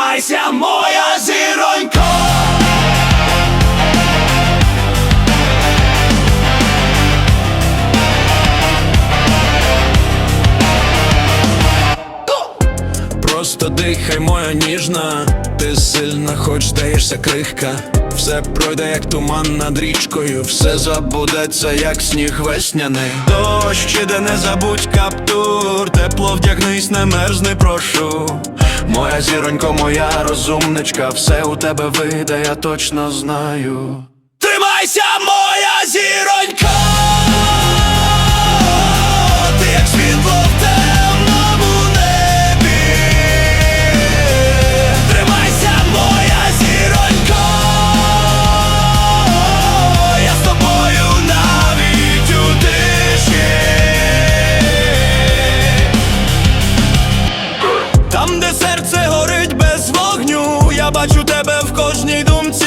тримайся, моя зіронько. Просто дихай, моя ніжна, ти сильна, хоч здаєшся крихка. Все пройде, як туман над річкою, все забудеться, як сніг весняний. Дощ іде, не забудь каптур, тепло вдягнись, не мерзни, прошу. Моя зіронько, моя розумничка, все у тебе вийде, я точно знаю. Тримайся, моя зіронько. Я бачу тебе в кожній думці.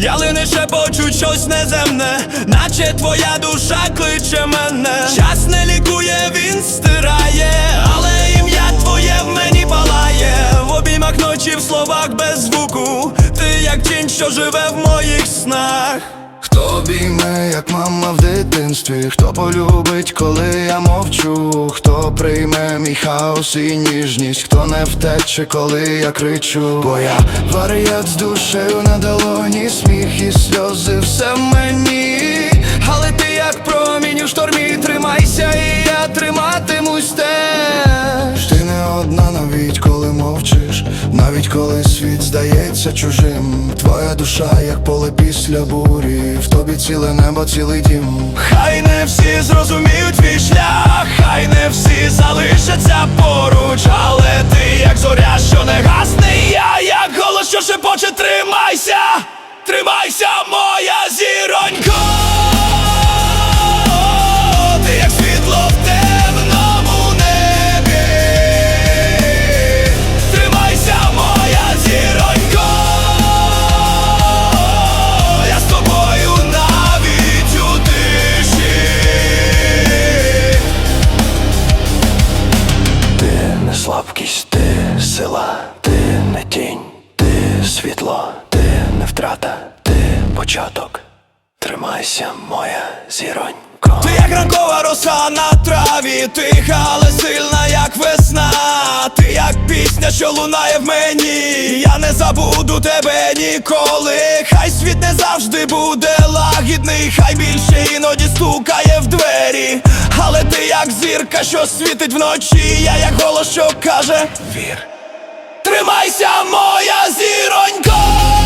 Я лише шепочу щось неземне, наче твоя душа кличе мене. Час не лікує, він стирає, але ім'я твоє в мені палає. В обіймах ночі, в словах без звуку. Ти як тінь, що живе в моїх снах. Хто обійме, як мама в дитинстві, хто полюбить, коли я мовчу, хто прийме мій хаос і ніжність, хто не втече, коли я кричу, бо я варіат з душею на долоні, сміх і сльози все в мені, але ти як промінь у штормі, тримайся, і я триматимусь теж. Ти не одна, навіть коли мовчиш, навіть коли світ здається чужим. Твоя душа, як поле після бурі, в тобі ціле небо, цілий дім. Хай не всі зрозуміють твій шлях, хай не слабкість, ти сила, ти не тінь, ти світло, ти не втрата, ти початок. Тримайся, моя зіронько. Ти як ранкова роса на траві, тиха, але сильна, як весна. Ти як пісня, що лунає в мені. Я не забуду тебе ніколи. Хай світ не завжди буде лагідний, хай більше іноді стукає в двері. Але ти як зірка, що світить вночі. Я як голос, каже Вір. Тримайся, моя зіронько.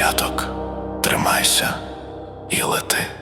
Початок. Тримайся і лети.